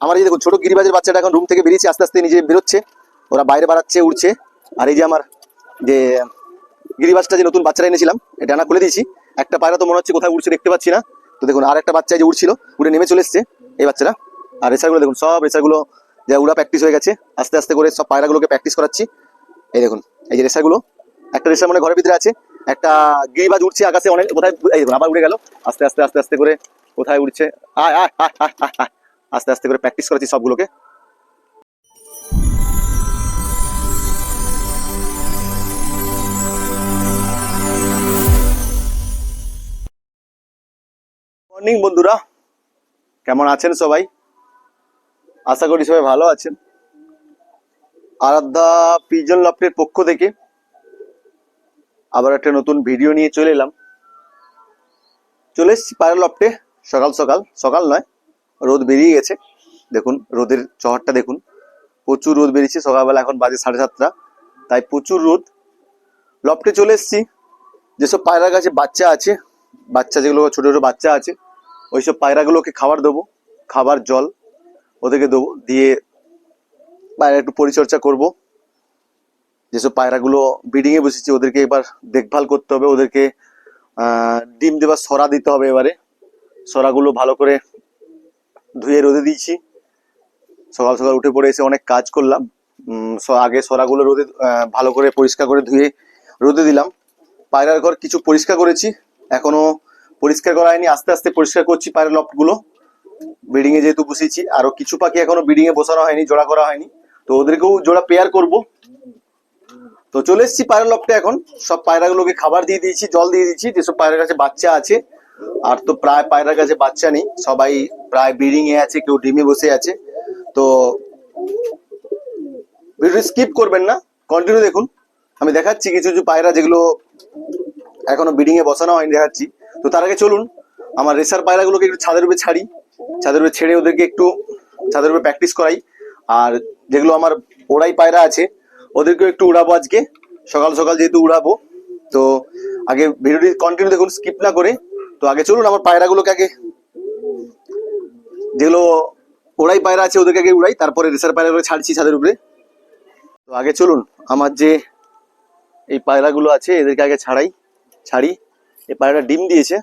আমার এই দেখুন ছোট গিরিবাজের বাচ্চাটা এখন রুম থেকে বেরিয়েছে আস্তে আস্তে নিজে বেরোচ্ছে। ওরা বাইরে বাড়াচ্ছে উড়ছে। আর এই যে আমার যে গিরিবাজটা যে নতুন বাচ্চারা এনেছিলাম এটা ডানা খুলে দিয়েছি। একটা পায়রা তো মনে হচ্ছে কোথায় উড়ছে দেখতে পাচ্ছি না। তো দেখুন আর একটা বাচ্চা যে উড়ছিল উড়ে নেমে চলে এসছে এই বাচ্চারা আর রেসারগুলো দেখুন সব রেসারগুলো যে উড়া প্র্যাকটিস হয়ে গেছে আস্তে আস্তে করে সব পায়রাগুলোকে প্র্যাকটিস করাচ্ছি। এই দেখুন এই যে রেসারগুলো একটা রেসার মানে ঘরের ভিতরে আছে একটা গিরিবাজ উঠছে আকাশে অনেক কোথায় এই দেখুন আবার উড়ে গেল। আস্তে আস্তে আস্তে আস্তে করে কোথায় উঠছে আয় আয় আয় আয়, আয়। আস্তে আস্তে করে প্র্যাকটিস করাচ্ছি সবগুলোকে। মর্নিং বন্ধুরা, কেমন আছেন সবাই? আশা করি সবাই ভালো আছেন। আরাধ্যা পিজন লফটের পক্ষ থেকে আবার একটা নতুন ভিডিও নিয়ে চলে এলাম। চলে এসছি পায়রা লফটে সকাল সকাল সকাল নয় রোদ বেরিয়ে গেছে। দেখুন, রোদের চহরটা দেখুন। প্রচুর রোদ বেরিয়েছে, সকালবেলা এখন বাজে সাড়ে সাতটা। তাই প্রচুর রোদ। লফটে চলে এসেছি। যেসব পায়রা গাছে বাচ্চা আছে, বাচ্চা যেগুলো, ছোটো ছোটো বাচ্চা আছে, ওইসব পায়রাগুলোকে খাবার দেবো। খাবার, জল ওদেরকে দেবো। দিয়ে পায়রা একটু পরিচর্যা করব। যেসব পায়রাগুলো ব্রিডিংয়ে বসেছি, ওদেরকে এবার দেখভাল করতে হবে। ওদেরকে ডিম দেবার সরা দিতে হবে এবারে। সরাগুলো ভালো করে ধুয়ে রোদে দিয়েছি। সকাল সকাল উঠে পড়ে এসে অনেক কাজ করলাম। আগে সরাগুলো রোদে ভালো করে পরিষ্কার করে ধুয়ে রোদে দিলাম। পায়রার ঘর কিছু পরিষ্কার করেছি। এখনও পরিষ্কার করা হয়নি। আস্তে আস্তে পরিষ্কার করছি পায়রা লফটগুলো ব্রিডিং এ যেহেতু বসেছি, আরও কিছু পাখি এখনও ব্রিডিং এ বসানো হয়নি, জোড়া করা হয়নি। তো ওদেরকেও জোড়া পেয়ার করব। তো চলে এসেছি পায়রা লফটে এখন। সব পায়রাগুলোকে খাবার দিয়ে দিয়েছি, জল দিয়ে দিয়েছি। যেসব পায়রার কাছে বাচ্চা আছে আর তো প্রায় পায়রার কাছে বাচ্চা নেই, সবাই প্রায় ব্রিডিং এ আছে, কেউ ডিমে বসে আছে। তো ভিডিও স্কিপ করবেন না কন্টিনিউ দেখুন। আমি দেখাচ্ছি কিছু কিছু পায়রা যেগুলো এখনও ব্রিডিং এ বসানো হয়নি, দেখাচ্ছি। তো তার আগে চলুন, আমার রেসার পায়রাগুলোকে একটু ছাদের উপরে ছাড়ি। ছাদের উপরে ছেড়ে ওদেরকে একটু ছাদের উপরে প্র্যাকটিস করাই। আর যেগুলো আমার ওড়াই পায়রা আছে, ওদেরকেও একটু উড়াবো আজকে। সকাল সকাল যেহেতু উড়াবো, তো আগে ভিডিওটি কন্টিনিউ দেখুন স্কিপ না করে তো আগে চলুন আমার পায়রাগুলোকে আগে। যেগুলো ওড়াই পায়রা আছে ওদেরকে আগে উড়াই, তারপরে রেসার পায়রাগুলো ছাড়ছি ছাদের উপরে। তো আগে চলুন আমার যে এই পায়রাগুলো আছে, এদেরকে আগে ছাড়াই, ছাড়ি। এই পায়রাটা ডিম দিয়েছে।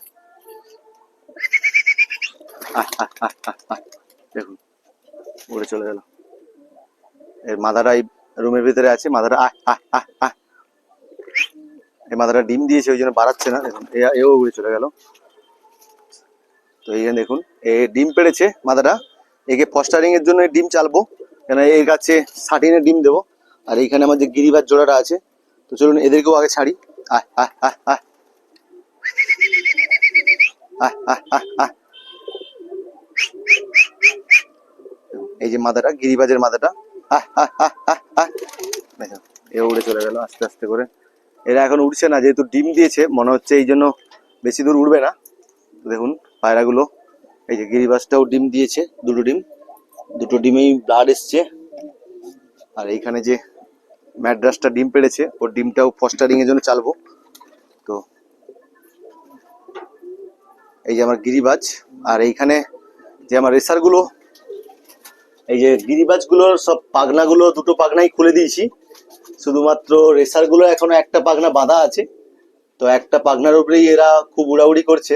দেখুন, উড়ে চলে গেল। এর মাথাটা এই রুমের ভিতরে আছে মাথাটা আহ আহ আহ আহ। এই মাথাটা ডিম দিয়েছে, ওই জন্য বাড়াচ্ছে না। দেখুন এও উড়ে চলে গেল। তো এই দেখুন এ ডিম পেড়েছে মাদাটা একে ফস্টারিং এর জন্য ডিম চালবো। কেন এর কাছে সাটিনের ডিম দেবো। আর এইখানে আমার যে গিরিবার জোড়াটা আছে, তো চলুন এদেরকেও আগে ছাড়ি। এই যে মাদাটা গিরিবাজের মাদাটা এ উড়ে চলে গেল আস্তে আস্তে করে। এরা এখন উড়ছে না, যেহেতু ডিম দিয়েছে, মনে হচ্ছে এই জন্য বেশি দূর উড়বে না। দেখুন পায়রাগুলো। এই যে গিরিবাজটাও ডিম দিয়েছে, দুটো ডিম। দুটো ডিমেই ব্লাড এসছে। আর এইখানে যে ম্যাড্রাসটা ডিম পেড়েছে, ওর ডিমটাও ফস্টারিং এর জন্য চালবো। তো এই যে আমার গিরিবাজ আর এইখানে যে আমার রেসারগুলো, এই যে গিরিবাজগুলোর সব পাখনাগুলো দুটো পাখনাই খুলে দিয়েছি। শুধুমাত্র রেসারগুলো এখনও একটা পাখনা বাঁধা আছে। তো একটা পাখনার উপরেই এরা খুব উড়াউড়ি করছে।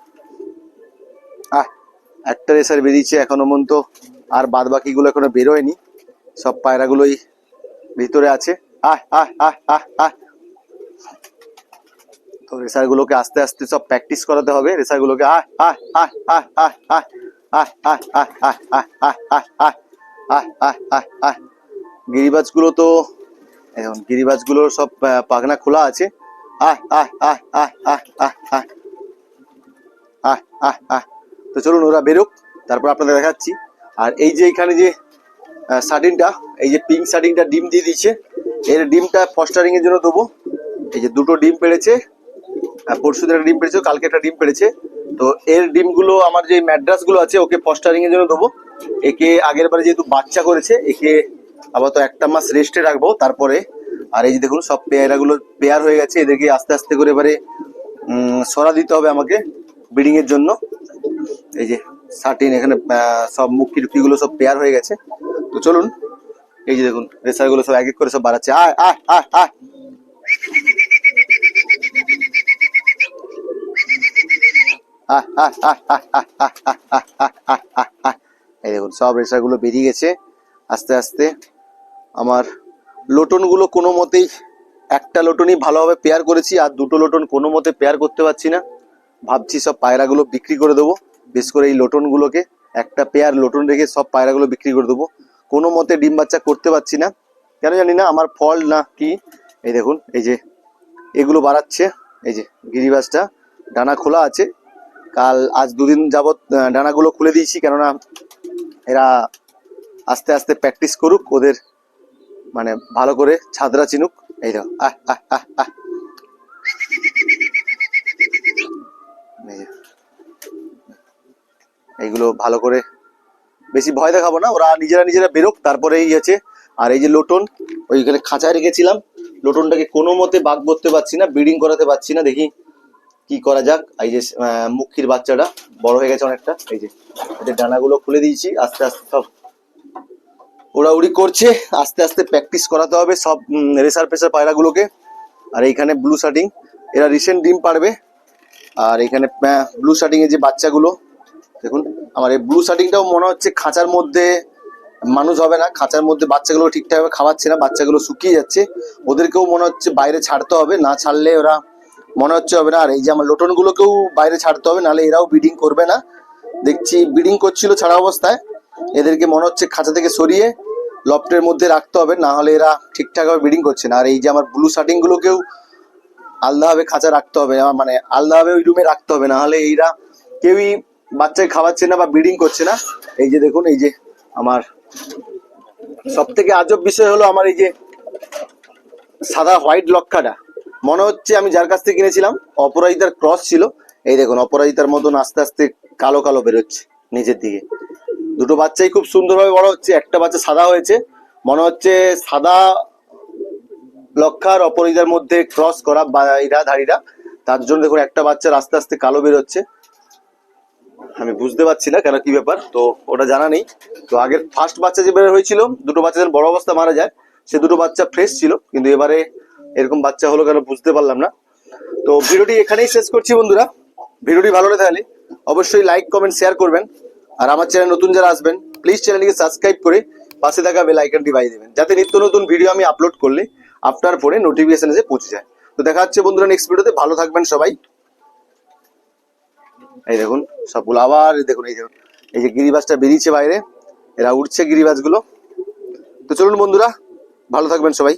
একটা রেসার বেরিয়েছে এখনও পর্যন্ত আর বাদ বাকিগুলো এখনও বেরোয়নি সব পায়রাগুলোই ভিতরে আছে আহ আহ আহ আহ আহ তো রেসারগুলোকে আস্তে আস্তে সব প্র্যাকটিস করাতে হবে রেসারগুলোকে আহ আহ আহ আহ আহ আহ আহ আহ আহ আহ আহ আহ আহ আহ আহ আহ আহ আহ গিরিবাজগুলো তো এখন গিরিবাজগুলোর সব পাখনা খোলা আছে আহ আহ আহ আহ আহ আহ আহ আহ আহ আহ তো চলুন ওরা বেরোক, তারপর আপনাদের দেখাচ্ছি। আর এই যে এখানে যে শার্টিনটা এই যে পিঙ্ক শার্টিনটা ডিম দিয়ে দিচ্ছে এর ডিমটা ফস্টারিং এর জন্য দেবো। এই যে দুটো ডিম পেড়েছে পরশু একটা ডিম পেড়েছে, কালকে একটা ডিম পেড়েছে। তো এর ডিমগুলো, আমার যে ম্যাড্রাসগুলো আছে, ওকে ফস্টারিং এর জন্য দেবো। একে আগের বারে যেহেতু বাচ্চা করেছে, একে আবার তো একটা মাস রেস্টে রাখব, তারপরে, আর এই যে দেখুন, সব পেয়ারাগুলো পেয়ার হয়ে গেছে, এদেরকে আস্তে আস্তে করে এবারে সরা দিতে হবে আমাকে ব্রিডিং এর জন্য। এই যে সার্টিন এখানে সব মুক্তি টুকিগুলো সব পেয়ার হয়ে গেছে তো চলুন এই যে দেখুন রেসারগুলো সব এক এক করে সব বাড়াচ্ছে আয় আয় আয় আয় এই দেখুন সব রেসারগুলো বেরিয়ে গেছে আস্তে আস্তে আমার লোটনগুলো কোনো মতেই একটা লোটনই ভালোভাবে পেয়ার করেছি আর দুটো লোটন কোনো মতে পেয়ার করতে পারছি না ভাবছি সব পায়রাগুলো বিক্রি করে দেবো বেশ করে এই লোটন গুলোকে একটা পেয়ার লোটন রেখে সব পায়রাগুলো বিক্রি করে দেবো। কোনো মতে ডিম বাচ্চা করতে পারছি না। কেন জানি না আমার ফল না কি? এই দেখুন এই যে এগুলো বাড়াচ্ছে এই যে গিরিবাসটা ডানা খোলা আছে। কাল আজ দুদিন আহ, ডানাগুলো খুলে দিয়েছি কেননা এরা আস্তে আস্তে প্র্যাকটিস করুক ওদের মানে ভালো করে ছাদরা চিনুক। এই দেখো আহ আহ আহ আহ। এইগুলো ভালো করে বেশি ভয় দেখাবো না, ওরা নিজেরা নিজেরা বেরোক, তারপরে এই আছে আর এই যে লোটন ওইখানে খাঁচায় রেখেছিলাম, লোটনটাকে কোনো মতে বাগ করতে পারছি না, ব্রিডিং করাতে পারছি না, দেখি কি করা যাক, এই যে মুখির বাচ্চাটা, বড় হয়ে গেছে অনেকটা, এই যে এদের ডানাগুলো খুলে দিয়েছি, আস্তে আস্তে সব ওড়াউড়ি করছে, আস্তে আস্তে প্র্যাকটিস করাতে হবে সব রেসার পেসার পায়রাগুলোকে, আর এইখানে ব্লু শার্টিং এরা রিসেন্ট ডিম পারবে আর এখানে ব্লু শার্টিং এর যে বাচ্চাগুলো দেখুন, আমার এই ব্লু শার্টিংটাও মনে হচ্ছে খাঁচার মধ্যে মানুষ হবে না, খাঁচার মধ্যে বাচ্চাগুলো ঠিকঠাকভাবে খাওয়াচ্ছে না, বাচ্চাগুলো শুকিয়ে যাচ্ছে। ওদেরকেও মনে হচ্ছে বাইরে ছাড়তে হবে, না ছাড়লে ওরা মনে হচ্ছে হবে না। আর এই যে আমার লোটনগুলোকেও বাইরে ছাড়তে হবে, নাহলে এরাও ব্রিডিং করবে না। দেখছি ব্রিডিং করছিল ছাড়া অবস্থায়। এদেরকে মনে হচ্ছে খাঁচা থেকে সরিয়ে লফটের মধ্যে রাখতে হবে, না হলে এরা ঠিকঠাকভাবে ব্রিডিং করছে না। আর এই যে আমার ব্লু শার্টিং গুলোকেও আলাদাভাবে খাঁচা রাখতে হবে মানে আলাদাভাবে ওই রুমে রাখতে হবে, না হলে এইরা কেউই বাচ্চাকে খাওয়াচ্ছে না বা ব্রিডিং করছে না, এই যে দেখুন, এই যে আমার সব থেকে আজব বিষয় হলো আমার এই যে সাদা হোয়াইট লক্ষাটা। মনে হচ্ছে আমি যার কাছ থেকে কিনেছিলাম, অপরাজিতার ক্রস ছিল, এই দেখুন, অপরাজিতার মতন আস্তে আস্তে কালো কালো বেরোচ্ছে নিচের দিকে। দুটো বাচ্চাই খুব সুন্দরভাবে বড় হচ্ছে, একটা বাচ্চা সাদা হয়েছে। মনে হচ্ছে সাদা লক্ষার অপরাজিতার মধ্যে ক্রস করা বাইরা ধাড়িরা, তার জন্য দেখুন একটা বাচ্চার আস্তে আস্তে কালো বেরোচ্ছে। আমি বুঝতে পারছি না কেন, কি ব্যাপার, তো ওটা জানা নেই। তো আগের ফার্স্ট বাচ্চা যে বের হয়েছিল, দুটো বাচ্চা যখন বড় অবস্থা মারা যায়, সে দুটো বাচ্চা ফ্রেশ ছিল, কিন্তু এবারে এরকম বাচ্চা হলো কেন বুঝতে পারলাম না। তো ভিডিওটি এখানেই শেষ করছি বন্ধুরা। ভিডিওটি ভালো লাগে তাহলে অবশ্যই লাইক কমেন্ট শেয়ার করবেন। আর আমার চ্যানেল নতুন যারা আসবেন প্লিজ চ্যানেলটিকে সাবস্ক্রাইব করে পাশে থাকা বেল আইকনটি বাজিয়ে দেবেন, যাতে নিত্য নতুন ভিডিও আমি আপলোড করলে আপনার ফোনে নোটিফিকেশন এসে পৌঁছে যায়। তো দেখা হচ্ছে বন্ধুরা নেক্সট ভিডিওতে ভালো থাকবেন সবাই। এই দেখুন সবগুলো আবার দেখুন, এই দেখুন এই যে গিরিবাসটা বেরিয়েছে বাইরে, এরা উঠছে গিরিবাসগুলো। তো চলুন বন্ধুরা, ভালো থাকবেন সবাই।